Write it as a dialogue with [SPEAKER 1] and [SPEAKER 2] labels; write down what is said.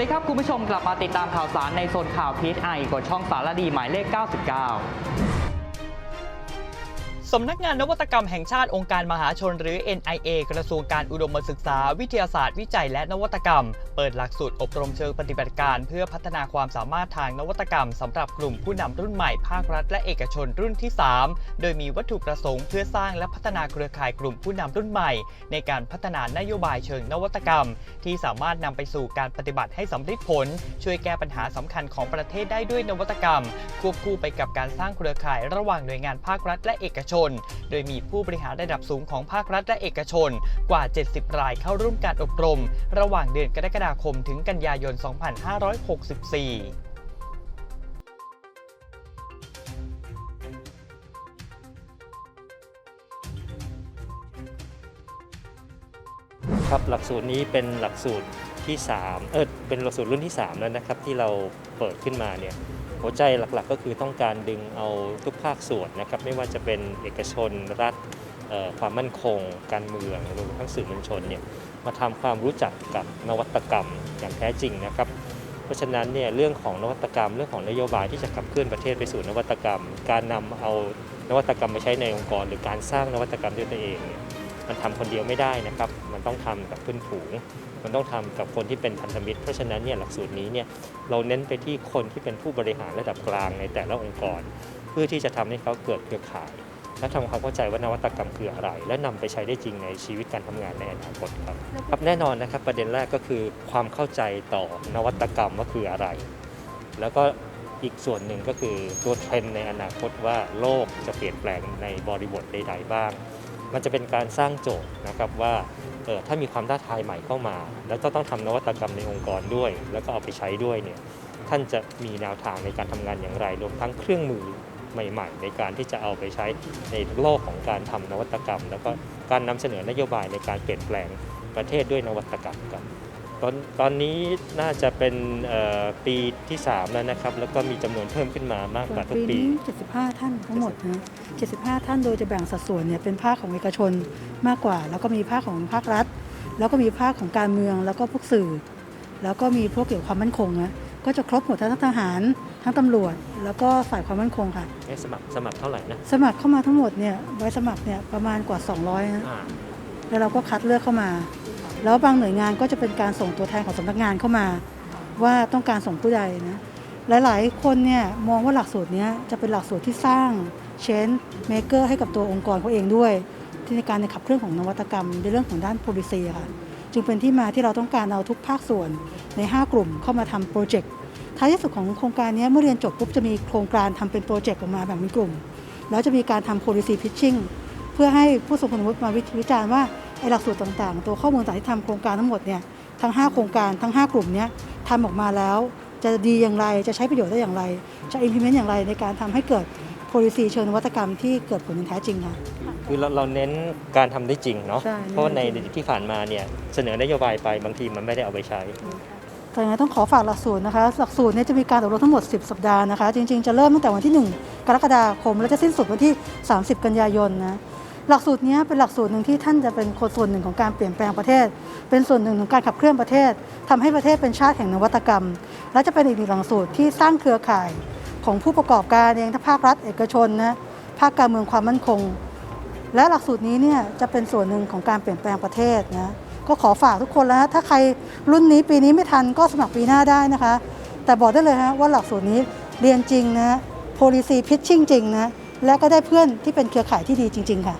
[SPEAKER 1] ดีครับ คุณผู้ชมกลับมาติดตามข่าวสารในโซนข่าวพีทไอกดช่องสารดีหมายเลข 99 สำนักงานนวัตกรรมแห่งชาติองค์การมหาชนหรือ NIA กระทรวงการอุดมศึกษา วิทยาศาสตร์วิจัยและนวัตกรรม เปิดหลักสูตรอบรมเชิงปฏิบัติการ เพื่อพัฒนาความสามารถทางนวัตกรรมสำหรับกลุ่มผู้นำรุ่นใหม่ภาครัฐและเอกชนรุ่นที่ 3 โดยมีวัตถุประสงค์เพื่อสร้างและพัฒนาเครือข่ายกลุ่มผู้นำรุ่นใหม่ ในการพัฒนานโยบายเชิงนวัตกรรม ที่สามารถนำไปสู่การปฏิบัติให้สำเร็จผล ช่วยแก้ปัญหาสำคัญของประเทศได้ด้วยนวัตกรรม ควบคู่ไปกับการสร้างเครือข่ายระหว่างหน่วยงานภาครัฐและเอกชนโดยมีผู้บริหารระดับสูงของภาครัฐและเอกชนกว่า 70 รายเข้าร่วมการอบรม ระหว่างเดือนกรกฎาคมถึงกันยายน 2564
[SPEAKER 2] ครับหลักสูตรนี้เป็นหลักสูตรที่ 3 เออเป็นหลักสูตรรุ่นที่ 3 แล้วนะครับ ที่เราเปิดขึ้นมาเนี่ย หัวใจหลักๆ ก็คือต้องการดึงเอาทุกภาคส่วนนะครับไม่ว่าจะเป็นเอกชนรัฐความมั่นคง การเมืองรวมทั้งสื่อมวลชนเนี่ยมาทำความรู้จักกับนวัตกรรมอย่างแท้จริงนะครับ เพราะฉะนั้นเนี่ยเรื่องของนวัตกรรมเรื่องของนโยบายที่จะขับเคลื่อนประเทศไปสู่นวัตกรรม การนำเอานวัตกรรมมาใช้ในองค์กร หรือการสร้างนวัตกรรมด้วยตัวเองเนี่ย มันทำคนเดียวไม่ได้นะครับ มันต้องทำกับเพื่อนฝูง มันต้องทำกับคนที่เป็นพันธมิตร เพราะฉะนั้นเนี่ยหลักสูตรนี้เนี่ยเราเน้นไปที่คนที่เป็นผู้บริหารระดับกลางในแต่ละองค์กร เพื่อที่จะทำให้เขาเกิดเครือข่าย และทำความเข้าใจว่านวัตกรรมคืออะไร และนำไปใช้ได้จริงในชีวิตการทำงานในอนาคตครับครับแน่นอนนะครับประเด็นแรกก็คือความเข้าใจต่อนวัตกรรมว่าคืออะไร แล้วก็อีกส่วนหนึ่งก็คือตัวเทรนในอนาคตว่าโลกจะเปลี่ยนแปลงในบริบทใด ๆ บ้าง มันจะเป็นการสร้างโจทย์นะครับว่าเออถ้ามีความท้าทายใหม่เข้ามา แล้วก็ต้องทำนวัตกรรมในองค์กรด้วย แล้วก็เอาไปใช้ด้วยเนี่ยท่านจะมีแนวทางในการทำงานอย่างไร รวมทั้งเครื่องมือใหม่ ๆ ในการที่จะเอาไปใช้ในโลกของการทำนวัตกรรม แล้วก็การนำเสนอนโยบายในการเปลี่ยนแปลงประเทศด้วยนวัตกรรมกัน ตอนตอนนี้น่าจะเป็นเอ่อปีที่ 3 แล้วนะครับ แล้วก็มีจำนวนเพิ่มขึ้นมามากกว่าทุก
[SPEAKER 3] ปี
[SPEAKER 2] ปี
[SPEAKER 3] นี้75 ท่านทั้งหมดนะ75 ท่านโดยจะแบ่งสัดส่วนเนี่ยเป็นภาคของเอกชนมากกว่า แล้วก็มีภาคของภาครัฐ แล้วก็มีภาคของการเมือง แล้วก็พวกสื่อ แล้วก็มีพวกเกี่ยวกับความมั่นคงนะก็จะครบหมดทั้งทหารทั้งตำรวจ แล้วก็ฝ่ายความมั่นคงค่ะ
[SPEAKER 2] เอ๊ะสมัครสมัครเท่าไหร่นะ
[SPEAKER 3] สมัครเข้ามาทั้งหมดเนี่ยใบสมัครเนี่ยประมาณกว่า 200นะ
[SPEAKER 2] อ่า
[SPEAKER 3] แล้วเราก็คัดเลือกเข้ามา แล้วบางหน่วยงานก็จะเป็นการส่งตัวแทนของสำนักงานเข้ามา ว่าต้องการส่งผู้ใดนะหลาย ๆ คนเนี่ยมองว่าหลักสูตรนี้จะเป็นหลักสูตรที่สร้างเชนเมเกอร์ให้กับตัวองค์กรเขาเองด้วย ที่ในการในขับเคลื่อนของนวัตกรรม ในเรื่องของด้าน policy อะค่ะจึงเป็นที่มาที่เราต้องการเอาทุกภาคส่วนใน 5 กลุ่มเข้ามาทำโปรเจกต์ท้ายที่สุดของโครงการนี้เมื่อเรียนจบปุ๊บจะมีโครงการทำเป็นโปรเจกต์ออกมาแบ่งเป็นกลุ่ม แล้วจะมีการทำ policy pitching เพื่อให้ผู้ทรงคุณวุฒิมาวิจารณ์ว่า ไอ้หลักสูตรต่างๆ ตัวข้อมูลต่างที่ทำโครงการทั้งหมดเนี่ยทั้ง 5 โครงการทั้ง 5 กลุ่มเนี้ยทำออกมาแล้ว จะดีอย่างไรจะใช้ประโยชน์ได้อย่างไร จะ implement อย่างไรในการทำให้เกิด policy เชิงนวัตกรรมที่เกิดผลอย่างแท้จริงค่ะ
[SPEAKER 2] คือเราเราเน้นการทำได้จริงเนาะ
[SPEAKER 3] ใช่
[SPEAKER 2] เพราะว่าในที่ผ่านมาเนี่ยเสนอนโยบายไปบางทีมันไม่ได้เอาไปใช้
[SPEAKER 3] แต่ยังไงต้องขอฝากหลักสูตรนะคะหลักสูตรเนี่ยจะมีการอบรมทั้งหมด 10 สัปดาห์นะคะ จริงๆ จะเริ่มตั้งแต่วันที่ 1 กรกฎาคม และจะสิ้นสุดวันที่ 30 กันยายนนะ หลักสูตรนี้เป็นหลักสูตรหนึ่งที่ท่านจะเป็นคนส่วนหนึ่งของการเปลี่ยนแปลงประเทศ เป็นส่วนหนึ่งของการขับเคลื่อนประเทศทำให้ประเทศเป็นชาติแห่งนวัตกรรม และจะเป็นอีกหนึ่งหลักสูตรที่สร้างเครือข่ายของผู้ประกอบการเองทั้งภาครัฐเอกชนนะภาคการเมืองความมั่นคง และหลักสูตรนี้เนี่ยจะเป็นส่วนหนึ่งของการเปลี่ยนแปลงประเทศนะก็ขอฝากทุกคนแล้วถ้าใครรุ่นนี้ปีนี้ไม่ทันก็สมัครปีหน้าได้นะคะ แต่บอกได้เลยฮะว่าหลักสูตรนี้เรียนจริงนะ policy pitching จริงนะ และก็ได้เพื่อนที่เป็นเครือข่ายที่ดีจริง ๆ ค่ะ